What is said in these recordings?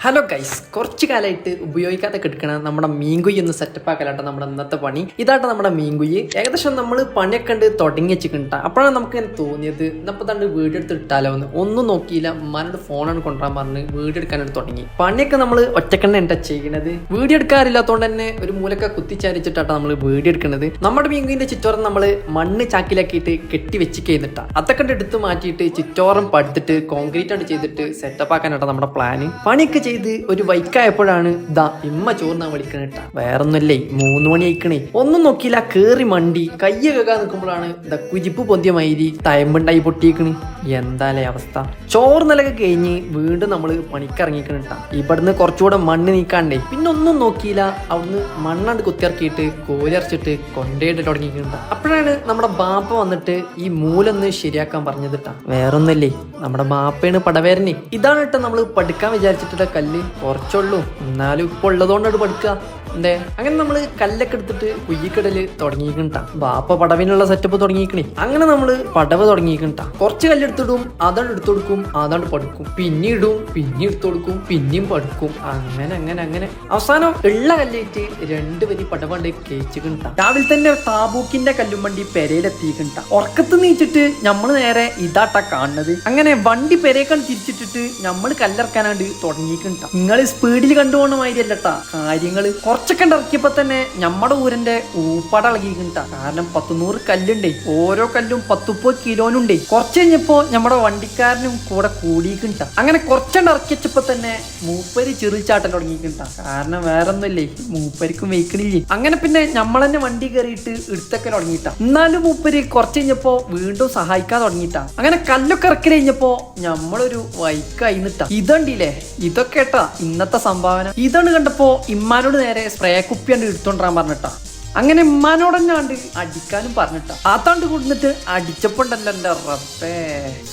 Hello guys കുറച്ച് കാലമായിട്ട് ഉപയോഗിക്കാതെ കിടക്കണ നമ്മുടെ മീൻകുയ്യ് ഒന്ന് സെറ്റപ്പ് ആക്കലാട്ടോ നമ്മുടെ ഇന്നത്തെ പണി. ഇതാട്ടോ നമ്മുടെ മീൻകുയ്യ് ഏകദേശം നമ്മൾ പണിയൊക്കെ ഉണ്ട് തുടങ്ങി വെച്ചിട്ടുണ്ട് അപ്പോഴാണ് നമുക്ക് ഇങ്ങനെ തോന്നിയത് ഇന്നപ്പോൾ തണ്ട് വീഡിയോ എടുത്ത് ഇട്ടാലോ എന്ന്. ഒന്നും നോക്കിയില്ല ഉമ്മാനോട് ഫോണാണ് കൊണ്ടുവരാൻ പറഞ്ഞ് വീഡിയോ എടുക്കാനായിട്ട് തുടങ്ങി. പണിയൊക്കെ നമ്മൾ ഒറ്റക്കെണ്ണ എന്താ ചെയ്യണത്. വീഡിയോ എടുക്കാറില്ലാത്തതുകൊണ്ട് തന്നെ ഒരു മൂലക്ക കുത്തിച്ചാരിച്ചിട്ടാണ് നമ്മൾ വീഡിയോ എടുക്കുന്നത് നമ്മുടെ മീൻകുയിന്റെ ചുറ്റോറം നമ്മൾ മണ്ണ് ചാക്കിലാക്കിയിട്ട് കെട്ടി വെച്ച് കഴിഞ്ഞിട്ടാണ് അതൊക്കെ എടുത്ത് മാറ്റിയിട്ട് ചുറ്റോറം പടുത്തിട്ട് കോൺക്രീറ്റ് ആണ് ചെയ്തിട്ട് സെറ്റപ്പ് ആക്കാനാട്ടോ നമ്മുടെ പ്ലാന് പണിയൊക്കെ ചെയ്ത് ഒരു വൈക്കായപ്പോഴാണ് ദാ ഇമ്മ ചോർന്നാ വിളിക്കണ കേട്ടാ വേറൊന്നുമല്ലേ മൂന്ന് മണി അയക്കണേ ഒന്നും നോക്കിയില്ല കേറി മണ്ടി. കയ്യ കേൾക്കാൻ നിൽക്കുമ്പോഴാണ് ദാ കുജിപ്പ് പൊന്തിയ മൈരി തയമ്പുണ്ടായി പൊട്ടിയേക്കണ്. എന്താലേ അവസ്ഥ? ചോറ് നിലക്കെ കഴിഞ്ഞ് വീണ്ടും നമ്മൾ പണിക്കിറങ്ങിക്കണ ഇവിടുന്ന് കുറച്ചുകൂടെ മണ്ണ് നീക്കാണ്ടേ. പിന്നെ ഒന്നും നോക്കിയില്ല അവിടുന്ന് മണ്ണാണ്ട് കുത്തിയിറക്കിയിട്ട് കോലിറച്ചിട്ട് കൊണ്ടേയിട്ട് തുടങ്ങിക്കണ്ട അപ്പോഴാണ് നമ്മുടെ ബാപ്പ വന്നിട്ട് ഈ മൂലൊന്ന് ശരിയാക്കാൻ പറഞ്ഞത് കേട്ടാ വേറൊന്നല്ലേ നമ്മുടെ ബാപ്പയാണ് പടവേരനെ. ഇതാണ് കേട്ടോ നമ്മൾ പഠിക്കാൻ വിചാരിച്ചിട്ടുള്ള കല്ല് കുറച്ചുള്ളൂ. എന്നാലും ഇപ്പൊ ഉള്ളതുകൊണ്ടാണ് പഠിക്കുക എന്തേ? അങ്ങനെ നമ്മൾ കല്ലൊക്കെ എടുത്തിട്ട് കുയ്യിക്കടൽ തുടങ്ങിയിട്ടാ ബാപ്പ പടവിനുള്ള സെറ്റപ്പ് തുടങ്ങിയിക്കണേ. അങ്ങനെ നമ്മൾ പടവ് തുടങ്ങിയിട്ടാ കുറച്ച് കല്ലെടുത്തിടും അതാണ് എടുത്തു കൊടുക്കും അതാണ് പടുക്കും. പിന്നെ ഇടും പിന്നെ എടുത്തു കൊടുക്കും പിന്നെയും പടുക്കും. അങ്ങനെ അങ്ങനെ അങ്ങനെ. അവസാനം ഉള്ള കല്ലേറ്റ് രണ്ട് വരി പടവണ്ട് കേച്ചിട്ടാ രാവിലെ തന്നെ താബൂക്കിന്റെ കല്ലും വണ്ടി പെരയിലെത്തിയിട്ടാ ഉറക്കത്ത് നീച്ചിട്ട് നമ്മൾ നേരെ ഇതാട്ടാ കാണുന്നത്. അങ്ങനെ വണ്ടി പെരേക്കാണ് തിരിച്ചിട്ടിട്ട് നമ്മൾ കല്ലിറക്കാനാണ്ട് തുടങ്ങിയിട്ടാ നിങ്ങൾ സ്പീഡിൽ കണ്ടുപോകണ കാര്യങ്ങൾ. കുറച്ചൊക്കെ ഇറക്കിയപ്പോ തന്നെ നമ്മുടെ ഊരിന്റെ ഊപ്പാട ഇളകിട്ട കാരണം പത്തുനൂറ് കല്ലുണ്ടേ. ഓരോ കല്ലും പത്തുപ്പോ കിലോനുണ്ടേ. കുറച്ച് കഴിഞ്ഞപ്പോ നമ്മുടെ വണ്ടിക്കാരനും കൂടെ കൂടിയിട്ട അങ്ങനെ കുറച്ചെണ്ണം ഇറക്കിച്ചപ്പോ തന്നെ മൂപ്പര് ചെറുചാട്ടം തുടങ്ങിക്കിട്ടാ കാരണം വേറെ ഒന്നുമില്ലേ മൂപ്പരിക്കും വെയ്ക്കണില്ലേ. അങ്ങനെ പിന്നെ നമ്മൾ വണ്ടി കയറിയിട്ട് എടുത്തൊക്കെ തുടങ്ങിയിട്ടാ. എന്നാലും മൂപ്പര് കുറച്ച് കഴിഞ്ഞപ്പോ വീണ്ടും സഹായിക്കാൻ തുടങ്ങിയിട്ടാ. അങ്ങനെ കല്ലൊക്കെ ഇറക്കി കഴിഞ്ഞപ്പോ നമ്മളൊരു വൈക്കായി നിട്ടാ ഇതണ്ടില്ലേ ഇതൊക്കെ ഇന്നത്തെ സംഭാവന. ഇതാണ് കണ്ടപ്പോ ഇമ്മാനോട് നേരെ സ്പ്രേ കുപ്പി എടുത്തോണ്ടാൻ പറഞ്ഞിട്ടാ. അങ്ങനെ ഉമ്മാനോടഞ്ഞാണ്ട് അടിക്കാനും പറഞ്ഞിട്ടാ. ആത്താണ്ട് കൊടുത്തിട്ട് അടിച്ചപ്പോണ്ടല്ലോ എന്റെ റബ്ബേ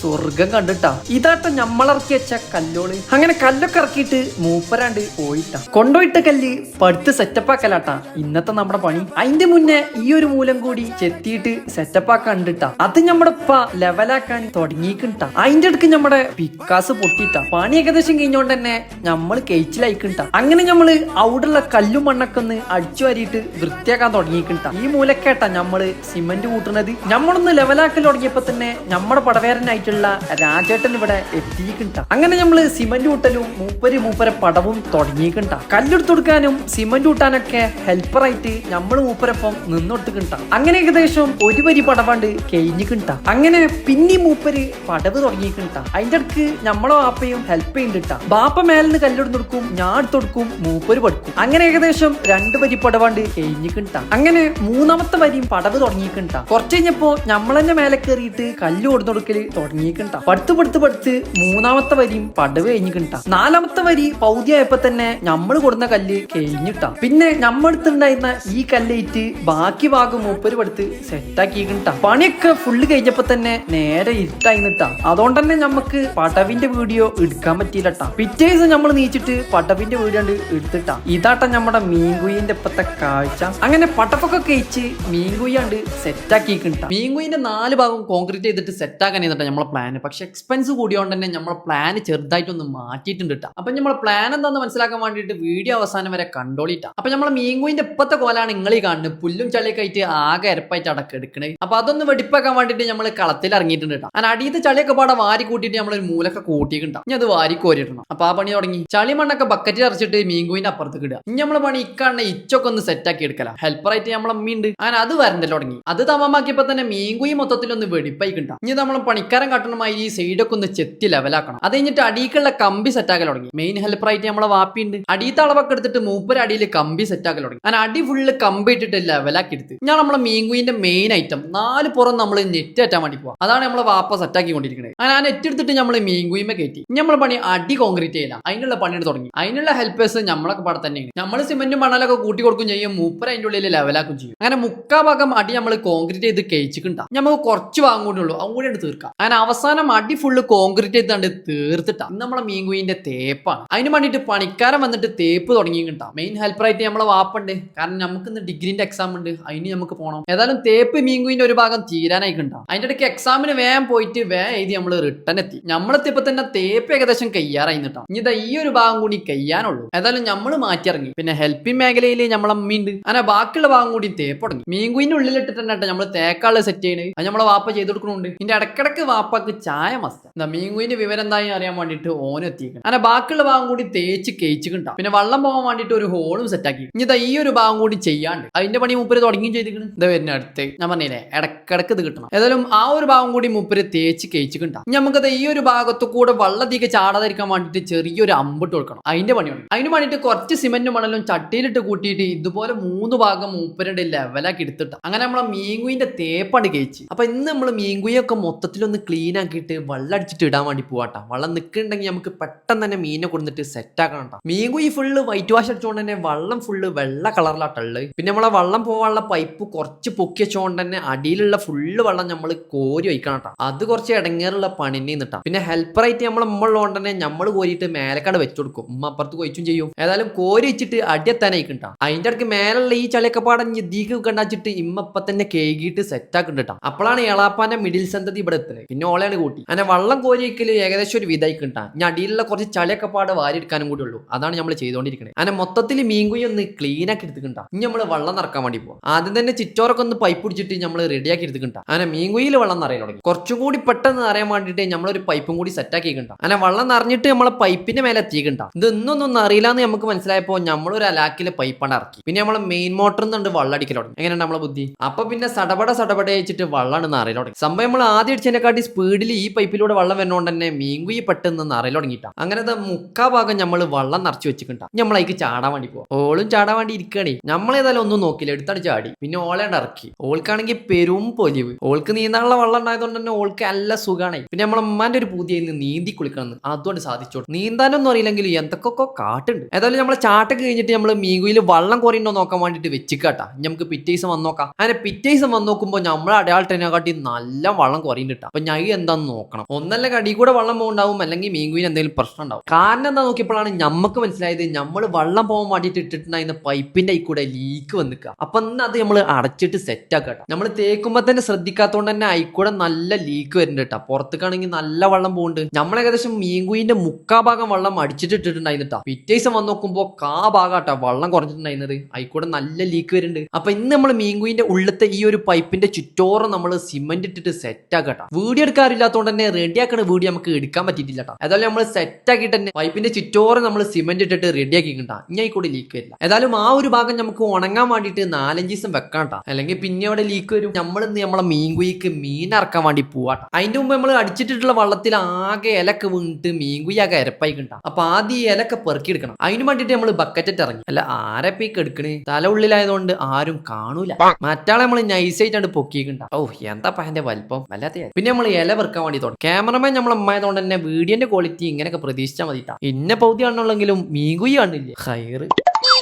സ്വർഗം കണ്ടിട്ടാ. ഇതാട്ട ഞമ്മളിറക്കി വെച്ച കല്ലോൾ. അങ്ങനെ കല്ലൊക്കെ ഇറക്കിയിട്ട് മൂപ്പരാണ്ട് പോയിട്ടാ. കൊണ്ടുപോയിട്ട കല്ല് പടുത്ത് സെറ്റപ്പ് ആക്കലാട്ടാ ഇന്നത്തെ നമ്മുടെ പണി. അതിന്റെ മുന്നേ ഈ ഒരു മൂലം കൂടി ചെത്തിയിട്ട് സെറ്റപ്പ് ആക്കാൻ കണ്ടിട്ടാ അത് നമ്മുടെ ഉപ്പ ലെവലാക്കാൻ തുടങ്ങിയിട്ടാ അതിന്റെ അടുക്ക് നമ്മുടെ പിക്കാസ് പൊട്ടിട്ടാ. പണി ഏകദേശം കഴിഞ്ഞോണ്ട് തന്നെ നമ്മൾ കേച്ചിലായിക്കിട്ടാ അങ്ങനെ നമ്മൾ അവിടെയുള്ള കല്ലും മണ്ണൊക്കെ ഒന്ന് അടിച്ചു വാരിയിട്ട് വൃത്തിയാക്കാൻ തുടങ്ങിയിട്ടാ ഈ മൂലക്കേട്ടാ നമ്മൾ സിമന്റ് കൂട്ടുന്നത്. നമ്മളൊന്ന് ലെവലാക്കൽ തുടങ്ങിയപ്പോ തന്നെ നമ്മുടെ പടവേരനായിട്ടുള്ള രാജേട്ടൻ ഇവിടെ എത്തിയിട്ടാ അങ്ങനെ നമ്മൾ സിമന്റ് കൂട്ടലും മൂപ്പര് മൂപ്പര പടവും തുടങ്ങിയിട്ടാ കല്ലെടുത്ത് കൊടുക്കാനും സിമന്റ് കൂട്ടാനൊക്കെ ഹെൽപ്പറായിട്ട് നമ്മൾ മൂപ്പരൊപ്പം നിന്നൊടുത്തിട്ടാ അങ്ങനെ ഏകദേശം ഒരു വരി പടവാണ്ട് കഴിഞ്ഞിട്ടാ അങ്ങനെ പിന്നെ മൂപ്പര് പടവ് തുടങ്ങിയിട്ടാ അതിന്റെ അടുക്ക് നമ്മളെ വാപ്പയും ഹെൽപ്പ് ചെയ്യുന്നുണ്ട് ബാപ്പ മേലിന് കല്ലെടുത്ത് കൊടുക്കും ഞാൻ തൊടുക്കും മൂപ്പര് പഠിക്കും. അങ്ങനെ ഏകദേശം രണ്ട് വരി പടവാണ്ട് കഴിഞ്ഞിട്ടാ അങ്ങനെ മൂന്നാമത്തെ വരിയും പടവ് തുടങ്ങിയിട്ടാ കുറച്ച് കഴിഞ്ഞപ്പോ നമ്മൾ തന്നെ മേലെ കയറിയിട്ട് കല്ല് കൊടുത്തു കൊടുക്കൽ തുടങ്ങിയിട്ടാ പടുത്ത് പടുത്ത് പടുത്ത് മൂന്നാമത്തെ വരിയും പടവ് കഴിഞ്ഞിട്ടാ നാലാമത്തെ വരി പൗതിയായപ്പോ തന്നെ നമ്മൾ കൊടുന്ന കല്ല് കഴിഞ്ഞിട്ടാ. പിന്നെ നമ്മടുത്തുണ്ടായിരുന്ന ഈ കല്ലേറ്റ് ബാക്കി ഭാഗം മൂപ്പര് പടുത്ത് സെറ്റാക്കിയിട്ടാ പണിയൊക്കെ ഫുള്ള് കഴിഞ്ഞപ്പോ തന്നെ നേരെ ഇരുട്ടായി നിട്ടാ അതുകൊണ്ട് തന്നെ നമുക്ക് പടവിന്റെ വീഡിയോ എടുക്കാൻ പറ്റിയില്ലട്ടാ. പിറ്റേ നമ്മൾ നീച്ചിട്ട് പടവിന്റെ വീഡിയോ എടുത്തിട്ടാ. ഇതാട്ട നമ്മുടെ മീൻകുയിന്റെ ഇപ്പത്തെ കാഴ്ച. അങ്ങനെ പടപ്പൊക്കെ കഴിച്ച് മീൻകുയ്യാണ്ട് സെറ്റാക്കിയിട്ടാ മീൻകുയിന്റെ നാല് ഭാഗം കോൺക്രീറ്റ് ചെയ്തിട്ട് സെറ്റാക്കാൻ ചെയ്തിട്ടാ നമ്മളെ പ്ലാൻ പക്ഷെ എക്സ്പെൻസ് കൂടിയോണ്ട് തന്നെ നമ്മളെ പ്ലാൻ ചെറുതായിട്ടൊന്ന് മാറ്റിയിട്ടുണ്ട് കേട്ടോ അപ്പൊ നമ്മളെ പ്ലാൻ എന്താന്ന് മനസ്സിലാക്കാൻ വേണ്ടിയിട്ട് വീഡിയോ അവസാനം വരെ കണ്ടോളിട്ടാ അപ്പൊ നമ്മളെ മീൻകുയിന്റെ ഇപ്പത്തെ കോലാണ് നിങ്ങൾ ഈ കാണുന്നത് പുല്ലും ചളിയൊക്കെ ആയിട്ട് ആകെ എരപ്പായിട്ട് അടക്കം എടുക്കണേ അപ്പൊ അതൊന്ന് വെടിപ്പാക്കാൻ വേണ്ടിയിട്ട് നമ്മൾ കളത്തിൽ ഇറങ്ങിയിട്ടുണ്ട് കേട്ടോ അങ്ങനെ അടിയത്തെ ചളിയൊക്കെ പാടെ വാരി കൂട്ടിയിട്ട് നമ്മളൊരു മൂലൊക്കെ കൂട്ടിയിട്ടുണ്ടാവും ഇനി അത് വാരി കോരിയിടണം. അപ്പൊ ആ പണി തുടങ്ങി. ചളി മണ്ണൊക്കെ ബക്കറ്റിൽ അറച്ചിട്ട് മീൻകുയിന്റെ അപ്പുറത്തേക്ക് ഇടുക. ഇനി നമ്മളെ പണി ഇക്കാണ ഇച്ചൊക്കെ ഒന്ന് സെറ്റാക്കി എടുക്കല. ഹെൽപ്പറായിട്ട് നമ്മളെ അമ്മയുണ്ട് അങ്ങനെ അത് വരണ്ടല്ലോ തുടങ്ങി. അത് തമമാക്കിയപ്പോ തന്നെ മീൻകുയി മൊത്തത്തിൽ ഒന്ന് വെടിപ്പായി കിട്ടാം ഇനി നമ്മൾ പണിക്കാരൻ കട്ടണമായി ഈ സൈഡൊക്കെ ഒന്ന് ചെത്തി ലെവലാക്കണം അത് കഴിഞ്ഞിട്ട് അടിക്കുള്ള കമ്പി സെറ്റാക്കാൻ തുടങ്ങി. മെയിൻ ഹെൽപ്പറായിട്ട് നമ്മളെ വാപ്പിയുണ്ട്. അടിയത്തെ അളവൊക്കെ എടുത്തിട്ട് മൂപ്പര അടിയിൽ കമ്പി സെറ്റാക്കാൻ തുടങ്ങി. അങ്ങനെ അടി ഫുള്ള് കമ്പി ഇട്ടിട്ട് ലെവലാക്കി എടുത്ത്. ഞാൻ നമ്മളെ മീൻകുയിന്റെ മെയിൻ ഐറ്റം നാല് പുറം നമ്മൾ നെറ്റ് അറ്റാൻ വേണ്ടി പോവാം. അതാണ് നമ്മളെ വാപ്പ സെറ്റാക്കി കൊണ്ടിരിക്കുന്നത് അങ്ങനെ ആ നെറ്റ് എടുത്തിട്ട് നമ്മൾ മീൻകുയിമ കയറ്റി ഇനി നമ്മളെ പണി അടി കോൺക്രീറ്റ് ചെയ്യില്ല അതിനുള്ള പണിയുടെ തുടങ്ങി. അതിനുള്ള ഹെൽപ്പേഴ്സ് നമ്മളൊക്കെ പാടെ തന്നെയാണ്. നമ്മൾ സിമെന്റും മണലൊക്കെ കൂട്ടി കൊടുക്കും ചെയ്യും. മൂപ്പര അതിന്റെ ഉള്ളിൽ ലെവലിൽ ലെവലാക്കും ചെയ്യും. അങ്ങനെ മുക്കാ ഭാഗം അടി നമ്മൾ കോൺക്രീറ്റ് ചെയ്ത് കഴിച്ചിട്ടുണ്ടാവും നമുക്ക് കുറച്ച് ഭാഗം കൂടി ഉള്ളൂ. അതും കൂടി തീർക്കാം. അങ്ങനെ അവസാനം അടി ഫുള്ള് കോൺക്രീറ്റ് ചെയ്താണ്ട് തീർത്തിട്ടാ. നമ്മളെ മീൻകുയിന്റെ തേപ്പാണ്. അതിന് വേണ്ടിയിട്ട് പണിക്കാരൻ വന്നിട്ട് തേപ്പ് തുടങ്ങിയിട്ടുണ്ടാവും മെയിൻ ഹെൽപ്പറായിട്ട് നമ്മളെ വാപ്പുണ്ട്. കാരണം നമുക്ക് ഇന്ന് ഡിഗ്രീന്റെ എക്സാം ഉണ്ട്. അതിന് നമുക്ക് പോകണം ഏതായാലും തേപ്പ് മീൻകുയിന്റെ ഒരു ഭാഗം തീരാനായിക്കുണ്ടാവും അതിന്റെ ഇടയ്ക്ക് എക്സാമിന് വേഗം പോയിട്ട് വേഗം എഴുതി നമ്മൾ റിട്ടേൺ എത്തി. നമ്മളെത്തിയപ്പോ തന്നെ തേപ്പ് ഏകദേശം കയ്യാറായി നിട്ടാം ഇനി ഈ ഒരു ഭാഗം കൂടി കയ്യാനുള്ളൂ. ഏതായാലും നമ്മൾ മാറ്റിയിറങ്ങി. പിന്നെ ഹെൽപ്പിംഗ് മേഖലയിൽ നമ്മളെ അങ്ങനെ അങ്ങനെ ബാക്കിയുള്ള ഭാഗം കൂടി തേപ്പ് തുടങ്ങി മീൻകുയിന്റെ ഉള്ളിലിട്ടിട്ട് തന്നെ നമ്മൾ തേക്കാൾ സെറ്റ് ചെയ്യണത് അത് നമ്മളെ വാപ്പ ചെയ്ത് കൊടുക്കുന്നുണ്ട് ഇതിന്റെ ഇടക്കിടക്ക് വാപ്പാക്ക് ചായ മസ്ത എന്താ മീൻകുയിന്റെ വിവരം എന്തായി അറിയാൻ വേണ്ടിട്ട് ഓനെത്തിക്കണം അങ്ങനെ ബാക്കിയുള്ള ഭാഗം കൂടി തേച്ച് കേച്ചിട്ടുണ്ടാവും പിന്നെ വെള്ളം പോകാൻ വേണ്ടിട്ട് ഒരു ഹോളും സെറ്റ് ആക്കി. ഇനി ഈ ഒരു ഭാഗം കൂടി ചെയ്യാണ്ട്. അതിന്റെ പണി മുപ്പര് തുടങ്ങി ചെയ്തിരിക്കണം. ഇത് വരുന്ന അടുത്ത്. ഞാൻ പറഞ്ഞില്ലേ ഇടക്കിടക്ക് ഇത് കിട്ടണം. ഏതായാലും ആ ഒരു ഭാഗം കൂടി മുപ്പര് തേച്ച് കേച്ചിട്ടുണ്ടാവും നമുക്കത് ഈ ഒരു ഭാഗത്തു കൂടെ വെള്ളത്തിക്ക് ചാടാതിരിക്കാൻ വേണ്ടിട്ട് ചെറിയൊരു അമ്പിട്ട് കൊടുക്കണം. അതിന്റെ പണിയുണ്ട്. അതിന് വേണ്ടിട്ട് കുറച്ച് സിമെന്റ് മണലും ചട്ടിയിലിട്ട് കൂട്ടിയിട്ട് ഇതുപോലെ മൂന്ന് ഭാഗം മൂപ്പരുടെ ലെവലാക്കി എടുത്തിട്ട്. അങ്ങനെ നമ്മളെ മീൻകുയിന്റെ തേപ്പാണ് കഴിച്ച്. അപ്പൊ ഇന്ന് നമ്മൾ മീൻകുയൊക്കെ മൊത്തത്തിലൊന്ന് ക്ലീൻ ആക്കിയിട്ട് വെള്ളം അടിച്ചിട്ട് ഇടാൻ വേണ്ടി പോവാട്ടാ. വെള്ളം നിൽക്കുന്നുണ്ടെങ്കിൽ നമുക്ക് പെട്ടെന്ന് തന്നെ മീനെ കൊടുത്തിട്ട് സെറ്റ് ആക്കണം. മീൻകുയി ഫുള്ള് വൈറ്റ് വാഷ് അടിച്ചുകൊണ്ട് തന്നെ വെള്ളം ഫുള്ള് വെള്ള കളറിലാട്ടുള്ളത് പിന്നെ നമ്മളെ വെള്ളം പോകാനുള്ള പൈപ്പ് കുറച്ച് പൊക്കി വെച്ചുകൊണ്ട് തന്നെ അടിയിലുള്ള ഫുള്ള് വെള്ളം നമ്മൾ കോരി വയ്ക്കണം. അത് കുറച്ച് ഇടങ്ങേറുള്ള പണി നിന്നിട്ടാ പിന്നെ ഹെൽപ്പറായിട്ട് നമ്മൾ ഉമ്മയുള്ളതുകൊണ്ട് തന്നെ നമ്മൾ കോരിയിട്ട് മേലക്കാട് വെച്ചു കൊടുക്കും ഉമ്മ അപ്പുറത്ത് കൊയിച്ചും ചെയ്യും. ഏതായാലും കോരി വെച്ചിട്ട് അടിയെത്താനായിക്കിട്ടാ അതിന്റെ ഇടയ്ക്ക് മേലുള്ള ഈ ചളിയൊക്കെ പാടം ദീക്ക് കണ്ടാച്ചിട്ട് ഇമ്മ ഇപ്പൊ തന്നെ കേകിയിട്ട് സെറ്റ് കേട്ടോ അപ്പോഴാണ് എളാപ്പാന്റെ മിഡിൽ സന്തതി ഇവിടെ എത്തുന്നത് പിന്നെ ഓളയാണ് കൂട്ടി. അങ്ങനെ വള്ളം കോരിയൊക്കെ ഏകദേശം ഒരു വിധായി കിട്ടാ ഞാൻ അടിയിലുള്ള കുറച്ച് ചളിയൊക്കെ വാരി എടുക്കാനും കൂടി ഉള്ളൂ. അതാണ് നമ്മൾ ചെയ്തുകൊണ്ടിരിക്കുന്നത് അങ്ങനെ മൊത്തത്തിൽ മീൻകുയി ഒന്ന് ക്ലീൻ ആക്കി എടുത്തിട്ടുണ്ടാ ഇനി നമ്മൾ വെള്ളം നിറക്കാൻ വേണ്ടി പോകും ആദ്യം തന്നെ ചിറ്റോറൊക്കെ ഒന്ന് പൈപ്പ് പിടിച്ചിട്ട് നമ്മൾ റെഡിയാക്കി എടുത്തിട്ടുണ്ടാ അങ്ങനെ മീൻകുയിൽ വെള്ളം നിറയാൻ തുടങ്ങി. കുറച്ചും കൂടി പെട്ടെന്ന് നിറയാൻ വേണ്ടിയിട്ട് നമ്മളൊരു പൈപ്പും കൂടി സെറ്റ് കിട്ടാം അങ്ങനെ വെള്ളം നിറഞ്ഞിട്ട് നമ്മളെ പൈപ്പിന്റെ മേലെ എത്തിയിട്ടുണ്ടാ ഇത് ഇന്നൊന്നും അറിയില്ല എന്ന് നമുക്ക് മനസ്സിലായപ്പോൾ നമ്മളൊരു അലാക്കിലെ പൈപ്പാണ് ഇറക്കി. പിന്നെ നമ്മൾ മെയിൻ മോട്ടറിൽ നിന്നുണ്ട് വെള്ളം അടിക്കൽ തുടങ്ങി. എങ്ങനെയാണ് നമ്മളെ ബുദ്ധി? അപ്പൊ പിന്നെ സടപട സടപട അയച്ചിട്ട് വള്ളാണ് നിറയിൽ തുടങ്ങി. സംഭവം നമ്മൾ ആദ്യം അടിച്ചതിനെക്കാട്ടി സ്പീഡിൽ ഈ പൈപ്പിലൂടെ വള്ളം വരുന്നോണ്ട് തന്നെ മീൻകുയി പെട്ടെന്ന് നിറയിൽ അങ്ങനെ മുക്കാ ഭാഗം നമ്മൾ വള്ളം നിറച്ച് വെച്ചിട്ടുണ്ടാ. നമ്മൾ അതിക്ക് ചാടാൻ വേണ്ടി പോവാം. ഓളും ചാടാൻ വേണ്ടി ഇരിക്കണേ. നമ്മളേതായാലും ഒന്നും നോക്കില്ല. എടുത്താണ് ചാടി. പിന്നെ ഓളെ ഇറക്കി. ഓൾക്കാണെങ്കിൽ പെരും പൊലിവ്. ഓൾക്ക് നീന്താനുള്ള വെള്ളം ഉണ്ടായതുകൊണ്ട് തന്നെ ഓൾക്ക് നല്ല സുഖാണേ. പിന്നെ നമ്മളെ ഉമ്മാന്റെ ഒരു പുതിയ നീന്തി കുളിക്കണം അതുകൊണ്ട് സാധിച്ചോളൂ. നീന്താനൊന്നും അറിയില്ലെങ്കിലും എന്തൊക്കെ കാട്ടുണ്ട്. ഏതായാലും നമ്മളെ ചാട്ടൊക്കെ കഴിഞ്ഞിട്ട് നമ്മൾ മീൻകുയിൽ വള്ളം കുറയുണ്ടോ നോക്കാൻ വേണ്ടിട്ട് വെച്ചിക്കാട്ടാ നമുക്ക് പിറ്റേസം വന്ന് നോക്കാം. അങ്ങനെ പിറ്റേസം വന്ന് നോക്കുമ്പോൾ നമ്മളെ അടയാളത്തിനെ കാട്ടി നല്ല വെള്ളം കുറയുന്നുണ്ട് അപ്പൊ ഞാൻ എന്താന്ന് നോക്കണം. ഒന്നല്ല കടി കൂടെ വെള്ളം പോകുണ്ടാവും അല്ലെങ്കിൽ മീൻകുവിന് എന്തെങ്കിലും പ്രശ്നം ഉണ്ടാവും. കാരണം എന്താ നോക്കിയപ്പോഴാണ് നമുക്ക് മനസ്സിലായത് നമ്മൾ വെള്ളം പോകാൻ വേണ്ടിയിട്ട് ഇട്ടിട്ടുണ്ടായിരുന്ന പൈപ്പിന്റെ ഈ കൂടെ ലീക്ക് വന്നിക്കുക അപ്പൊ ഇന്ന് അത് നമ്മൾ അടച്ചിട്ട് സെറ്റ് ആക്കട്ടെ. നമ്മൾ തേക്കുമ്പോ തന്നെ ശ്രദ്ധിക്കാത്തോണ്ട് തന്നെ ആയിക്കൂടെ നല്ല ലീക്ക് വരുന്നുണ്ട് കേട്ടോ പുറത്തേക്കാണെങ്കിൽ നല്ല വെള്ളം പോകുന്നുണ്ട് നമ്മൾ ഏകദേശം മീൻകുയിന്റെ മുക്കാ ഭാഗം വെള്ളം അടിച്ചിട്ട് ഇട്ടിട്ടുണ്ടായിരുന്നിട്ടാ. പിറ്റേ ദിവസം നോക്കുമ്പോൾ കാ കേട്ടോ വെള്ളം കുറഞ്ഞിട്ടുണ്ടായിരുന്നത്. ആയിക്കൂടെ നല്ല ലീക്ക് വരുന്നുണ്ട്. അപ്പൊ ഇന്ന് നമ്മൾ മീൻകുയിന്റെ ഉള്ളത്തെ ഈ ഒരു പൈപ്പിന്റെ ചുറ്റോറം നമ്മൾ സിമെന്റ് ഇട്ടിട്ട് സെറ്റ് ആക്കട്ടെ. വീഡിയോ എടുക്കാറില്ലാത്തതുകൊണ്ട് തന്നെ റെഡി ആക്കണ വീഡിയോ നമുക്ക് എടുക്കാൻ പറ്റിയിട്ടില്ല ഏതായാലും നമ്മൾ സെറ്റ് ആക്കിയിട്ട് തന്നെ പൈപ്പിന്റെ ചുറ്റോറം നമ്മൾ സിമെന്റ് ഇട്ടിട്ട് റെഡി ആക്കിക്കിട്ടാ ഇനി ആയിക്കൂടെ ലീക്ക് വരില്ല. ഏതായാലും ആ ഒരു ഭാഗം നമുക്ക് ഉണങ്ങാൻ വേണ്ടിയിട്ട് നാലഞ്ച് ദിവസം വെക്കാം ട്ടാ. അല്ലെങ്കിൽ പിന്നെ അവിടെ ലീക്ക് വരും. നമ്മൾ ഇന്ന് നമ്മളെ മീൻകുയിക്ക് മീൻ ഇറക്കാൻ വേണ്ടി പോവാട്ടോ അതിന്റെ മുമ്പ് നമ്മൾ അടിച്ചിട്ടിട്ടുള്ള വള്ളത്തിൽ ആകെ ഇലക്ക് വീണിട്ട് മീൻകുയി ആകെ ഇരപ്പായി കിട്ടാം അപ്പൊ ആദ്യം ഈ ഇലക്കെ പെറുക്കിയെടുക്കണം. അതിന് വേണ്ടിയിട്ട് നമ്മൾ ബക്കറ്റ് ഇറങ്ങി അല്ല ആരെ പീക്ക് എടുക്കണേ തല ഉള്ളിലായതുകൊണ്ട് ആരും കാണൂല. മറ്റാളെ നമ്മൾ നൈസായിട്ടാണ് പൊക്കിയിട്ടുണ്ട് ഓ എന്താ പഹന്റെ വലിപ്പം? വല്ലാത്ത പിന്നെ നമ്മൾ ഇല വെറുക്കാൻ വേണ്ടി തുടങ്ങി. ക്യാമറമാൻ നമ്മൾ അമ്മായതുകൊണ്ട് തന്നെ വീഡിയോന്റെ ക്വാളിറ്റി ഇങ്ങനെയൊക്കെ പ്രതീക്ഷിച്ചാൽ മതിട്ടാ. ഇന്ന പൗതി കാണുള്ളെങ്കിലും മീൻകുയി കാണില്ലേ ഹയറ്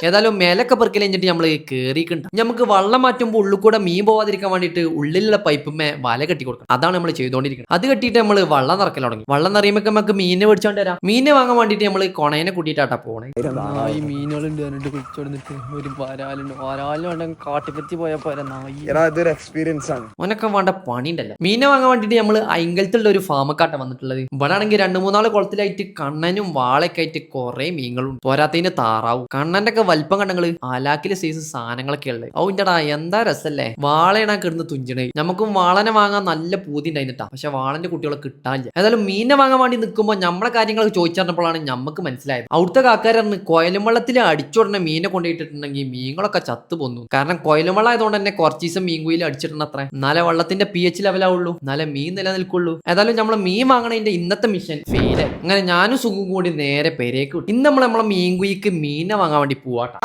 ഏതായാലും മേലൊക്കെ പെറുക്കൽ കഴിഞ്ഞിട്ട് നമ്മൾ കേറിയിട്ടുണ്ട് നമുക്ക് വള്ളം മാറ്റുമ്പോൾ ഉള്ളിൽ കൂടെ മീൻ പോവാതിരിക്കാൻ വേണ്ടിയിട്ട് ഉള്ളിലുള്ള പൈപ്പുമേ വല കെട്ടി കൊടുക്കും അതാണ് നമ്മൾ ചെയ്തുകൊണ്ടിരിക്കുന്നത് അത് കെട്ടിയിട്ട് നമ്മൾ വള്ളം നിറക്കൽ തുടങ്ങി. വള്ളം നിറയുമ്പോൾ നമുക്ക് മീനെ മേടിച്ചോണ്ട് വരാം മീനെ വാങ്ങാൻ വേണ്ടിയിട്ട് നമ്മൾ കൊണേനെ കൂട്ടിയിട്ടാട്ടാ പോണേ. ഈ മീനുകളുണ്ട് എന്നിട്ട് കുളിച്ചോടുന്നിട്ട് ഒരു വരാലുണ്ട്. പോയാ ഇതൊരു എക്സ്പീരിയൻസ് ആണ്. ഓനൊക്കെ വേണ്ട പണി ഉണ്ടല്ലോ മീനെ വാങ്ങാൻ വേണ്ടിട്ട് നമ്മൾ അയങ്കലത്തുള്ള ഒരു ഫാമക്കാട്ട വന്നിട്ടുള്ളത്. ഇവിടെ ആണെങ്കിൽ രണ്ട് മൂന്നാൽ കുളത്തിലായിട്ട് കണ്ണനും വാളൊക്കെ ആയിട്ട് കുറെ മീനുകളും പോരാത്തതിന് താറാവും. കണ്ണന്റെ ഒക്കെ വലിപ്പം കണ്ടങ്ങൾ ആലാക്കിലെ സൈസ് സാധനങ്ങളൊക്കെ ഉള്ളത്. ഓ ഇന്റടാ എന്താ രസല്ലേ? വാളയാണ് കിടന്ന് തുഞ്ചണേ. നമുക്കും വാളനെ വാങ്ങാൻ നല്ല പൂതി ഉണ്ടായിരുന്നിട്ടാ പക്ഷെ വാളന്റെ കുട്ടികളെ കിട്ടാനില്ല. ഏതായാലും മീനെ വാങ്ങാൻ വേണ്ടി നിൽക്കുമ്പോൾ നമ്മളെ കാര്യങ്ങൾ ചോദിച്ചറിഞ്ഞപ്പോഴാണ് നമുക്ക് മനസ്സിലായത്. അവിടുത്തെ കാക്കാരന്ന് കൊയലും വെള്ളത്തിൽ അടിച്ചുടനെ മീനെ കൊണ്ടുപോയിട്ടുണ്ടെങ്കിൽ മീനുകളൊക്കെ ചത്തു പോന്നു. കാരണം കൊയലും വെള്ളം ആയതുകൊണ്ട് തന്നെ കുറച്ച് ദിവസം മീൻ കുയിൽ അടിച്ചിട്ടുണ്ട് അത്ര. എന്നാലേ വെള്ളത്തിന്റെ പി എച്ച് ലെവലാവുള്ളൂ എന്നാലേ മീൻ നിലനിൽക്കുള്ളൂ. ഏതായാലും നമ്മൾ മീൻ വാങ്ങണതിന്റെ ഇന്നത്തെ മിഷൻ ഫെയിലായി അങ്ങനെ ഞാനും സുഖം കൂടി നേരെ പെരേക്ക് ഇന്ന് നമ്മൾ നമ്മളെ മീൻ കുയിക്ക് മീനെ വാങ്ങാൻ വേണ്ടി പോവാ. പോവാട്ടാ.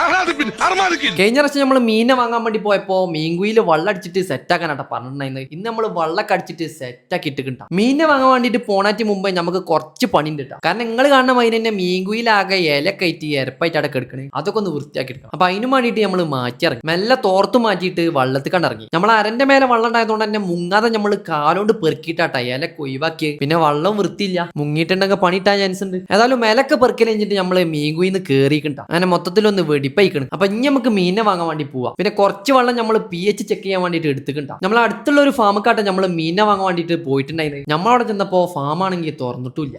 കഴിഞ്ഞ പ്രാവശ്യം നമ്മൾ മീനെ വാങ്ങാൻ വേണ്ടി പോയപ്പോ മീൻകുയിൽ വെള്ളം അടിച്ചിട്ട് സെറ്റ് ആക്കാനാട്ടാ പറഞ്ഞിട്ടുണ്ടായിരുന്നത്. ഇന്ന് നമ്മൾ വെള്ളമൊക്കെ അടിച്ചിട്ട് സെറ്റ് ആക്കി ഇട്ടിട്ടാ മീനെ വാങ്ങാൻ വേണ്ടിട്ട് പോണാറ്റ് മുമ്പേ നമുക്ക് കുറച്ച് പണി ഉണ്ട് കാരണം നിങ്ങൾ കാണുന്ന മൈൻ തന്നെ മീൻകുയിലാകെ ഇല കയറ്റി എരപ്പായിട്ട് അടക്കം എടുക്കണേ. അതൊക്കെ ഒന്ന് വൃത്തിയാക്കി എടുക്കണം. അപ്പൊ അതിനു വേണ്ടിയിട്ട് നമ്മൾ മാറ്റി ഇറങ്ങി മെല്ലെ തോർത്ത് മാറ്റിയിട്ട് വള്ളത്തിൽ കണ്ടിറങ്ങി നമ്മൾ അരന്റെ മേലെ വെള്ളം ഉണ്ടായതുകൊണ്ട് തന്നെ മുങ്ങാതെ നമ്മൾ കാലോണ്ട് പെറുക്കിയിട്ടാട്ട ഇല കൊയ്വാക്കി പിന്നെ വള്ളം വൃത്തിയില്ല. മുങ്ങിയിട്ടുണ്ടെങ്കിൽ പണിയിട്ടാൻ ചാൻസ് ഉണ്ട്. ഏതായാലും മേലൊക്കെ പെറുക്കൽ കഴിഞ്ഞിട്ട് നമ്മൾ മീൻകുയിന്ന് കേറിയിട്ടാ അങ്ങനെ മൊത്തത്തിലൊന്ന് വെടിപ്പയിക്കണം. അപ്പൊ ഇനി നമുക്ക് മീനിനെ വാങ്ങാൻ വേണ്ടി പോവാം. പിന്നെ കുറച്ച് വെള്ളം നമ്മൾ പി എച്ച് ചെക്ക് ചെയ്യാൻ വേണ്ടിയിട്ട് എടുത്തിട്ടുണ്ടാ. നമ്മൾ അടുത്തുള്ള ഒരു ഫാമക്കാട്ടെ നമ്മൾ മീനെ വാങ്ങാൻ വേണ്ടിയിട്ട് പോയിട്ടുണ്ടായിരുന്നു. നമ്മളവിടെ ചെന്നപ്പോ ഫാം ആണെങ്കിൽ തുറന്നിട്ടില്ല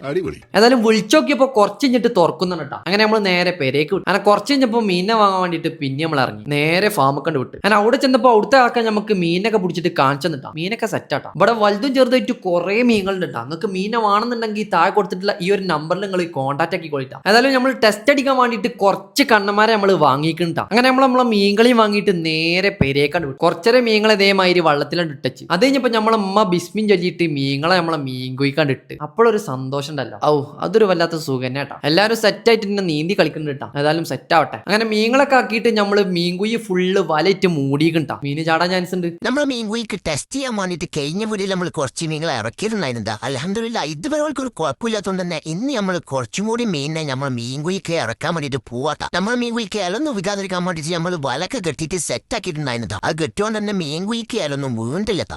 ഏതായാലും വിളിച്ചു നോക്കിയപ്പോ കുറച്ച് കഴിഞ്ഞിട്ട് തുറക്കുന്നുണ്ട് കേട്ടോ. അങ്ങനെ നമ്മൾ നേരെ പെരേക്ക് വിട്ടു. അങ്ങനെ കുറച്ച് കഴിഞ്ഞപ്പോ മീനെ വാങ്ങാൻ വേണ്ടിയിട്ട് പിന്നെ നമ്മൾ ഇറങ്ങി. നേരെ ഫാമൊക്കെ കണ്ട് വിട്ടു. അങ്ങനെ അവിടെ ചെന്നപ്പോ അവിടുത്തെ ആൾക്കാർ നമുക്ക് മീനൊക്കെ പിടിച്ചിട്ട് കാണിച്ചു തന്നിട്ടാ. മീനൊക്കെ സെറ്റ് ആട്ടാ. ഇവിടെ വലുതും ചെറുതായിട്ട് കുറെ മീനുകളുണ്ട്. നിങ്ങൾക്ക് മീനെ വേണമെന്നുണ്ടെങ്കിൽ താഴെ കൊടുത്തിട്ടുള്ള ഈ ഒരു നമ്പറിൽ നിങ്ങൾ കോൺടാക്ട് ആക്കി കൊള്ളിട്ടാ. ഏതായാലും നമ്മൾ ടെസ്റ്റ് അടിക്കാൻ വേണ്ടിയിട്ട് കുറച്ച് കണ്ണന്മാരെ നമ്മൾ വാങ്ങിക്കണ്ട. അങ്ങനെ നമ്മൾ നമ്മളെ മീൻകളി വാങ്ങിയിട്ട് നേരെ പെരേക്കാണ്ട് വിട്ടു. കുറച്ചേരെ മീങ്ങളെ ഇതേമാതിരി വള്ളത്തിലാണ്ട് ഇട്ടച്ച്. അത് കഴിഞ്ഞപ്പോ നമ്മളെ അമ്മ ബിസ്മിൻ ചൊല്ലിയിട്ട് മീങ്ങളെ നമ്മളെ മീൻ കുയിക്കാണ്ട് ഇട്ട്. അപ്പോഴൊരു സന്തോഷം ഉണ്ടല്ലോ ഔ അതൊരു വല്ലാത്ത സുഖം തന്നെ കേട്ടോ. എല്ലാവരും സെറ്റ് ആയിട്ട് ഇന്നെ നീന്തി കളിക്കുന്നുണ്ട് കേട്ടോ. ഏതായാലും സെറ്റ് ആവട്ടെ അങ്ങനെ മീങ്ങളൊക്കെ ആക്കിയിട്ട് നമ്മൾ മീൻകുയി ഫുള്ള് വലയിട്ട് മൂടിയിട്ടാ മീന് ചാടാൻ ചാൻസ് ഉണ്ട് നമ്മൾ മീൻ വീക്ക് ടെസ്റ്റ് ചെയ്യാൻ വേണ്ടിട്ട് കഴിഞ്ഞ പുലി നമ്മൾ കുറച്ച് മീനുകളെ ഇറക്കിയിട്ടുണ്ടായിരുന്നത് അലഹമില്ല ഇതുവരെ ഒരു കുഴപ്പമില്ലാത്തതുകൊണ്ട് തന്നെ ഇന്ന് നമ്മൾ കുറച്ചും കൂടി മീനിനെ നമ്മൾ മീൻ കുയിക്ക് ഇറക്കാൻ വേണ്ടിട്ട് പോവാട്ട നമ്മൾ മീൻ കുയിക്ക് ഇലൊന്നും വിടാതിരിക്കാൻ വേണ്ടിയിട്ട് നമ്മൾ വലക്കെ കെട്ടിയിട്ട് സെറ്റ് ആക്കിയിട്ടുണ്ടായിരുന്നത്. അത് കെട്ടിയോണ്ട് തന്നെ മീൻ കുയിക്ക് ഇലൊന്നും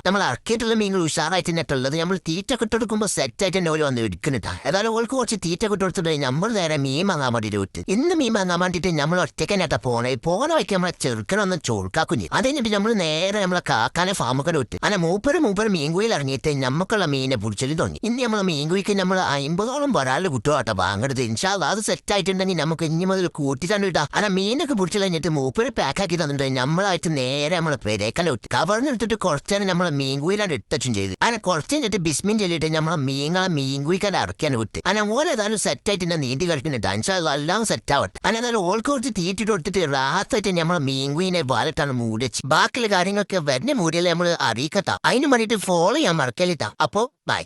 നമ്മൾ ഇറക്കിയിട്ടുള്ള മീൻ ഉഷാറായിട്ട് നെട്ടുള്ളത് നമ്മൾ തീറ്റ കിട്ടെടുക്കുമ്പോൾ സെറ്റ് ആയിട്ട് തന്നെ ഓരോ വന്ന് എടുക്കുന്നുണ്ട്. ഏതായാലും ഓൾക്ക് കുറച്ച് തീറ്റ കിട്ടെടുത്തിട്ട് നമ്മൾ നേരെ മീൻ വാങ്ങാൻ വേണ്ടിയിട്ട് വിട്ട്. ഇന്ന് മീൻ വാങ്ങാൻ വേണ്ടിയിട്ട് നമ്മൾ ഒറ്റയ്ക്ക് നേട്ടാ പോണേ. പോണ വയ്ക്ക് നമ്മളെ ചെറുക്കനൊന്ന് ചോൾക്കാക്കുഞ്ഞി അത് നമ്മൾ നേരെ നമ്മളെ കാക്കാനെ ഫാമൊക്കെ വിട്ട്. അങ്ങനെ മൂപ്പര് മൂപ്പര് മീൻകുയിൽ ഇറങ്ങിയിട്ട് നമുക്കുള്ള മീനെ പിടിച്ചൽ തുടങ്ങി. ഇനി നമ്മൾ മീൻകുയിക്ക് നമ്മൾ അമ്പതോളം വരാൽ കുട്ടുവാട്ടോ വാങ്ങരുത് ഇൻഷാല്ല അത് സെറ്റ് ആയിട്ടുണ്ടെങ്കിൽ നമുക്ക് ഇനി മുതൽ കൂട്ടിട്ടാണ് വിട്ടാ അല്ല മീനൊക്കെ പിടിച്ചു കഴിഞ്ഞിട്ട് മൂപ്പര് പാക്കാക്കി തന്നിട്ട് നമ്മളായിട്ട് നേരെ നമ്മളെ പെരേക്കല വിട്ട് കവർന്നെടുത്തിട്ട് കുറച്ചേരം നമ്മളെ മീൻകുയിലാണ്ട് ഇട്ടും ചെയ്ത്. അങ്ങനെ കുറച്ച് കഴിഞ്ഞിട്ട് ബിസ്മിൻ ചെല്ലിട്ട് നമ്മളെ മീങ്ങളെ മീൻകുയിക്കാൻ ഇറക്കിയാണ് വിട്ട്. അങ്ങനെ ഓരേതായാലും സെറ്റ് ആയിട്ട് എന്നെ നീന്തി കളിക്കുന്നുണ്ട് അനുസരിച്ച് എല്ലാം സെറ്റ് ആവട്ടെ. അങ്ങനെ ഏതായാലും ഓൾക്ക് കുറച്ച് തീറ്റിട്ട് കൊടുത്തിട്ട് റാത്തായിട്ട് നമ്മളെ മീൻകുയിനെ വാലിട്ടാണ് മൂടിച്ച് ബാക്കിയുള്ള കാര്യങ്ങളൊക്കെ വരുന്ന മൂടിയാലേ നമ്മൾ അറിയിക്കട്ടാ അതിന് വേണ്ടിയിട്ട് ഫോളോ ചെയ്യാൻ മറക്കലിട്ടാ അപ്പോ ബൈ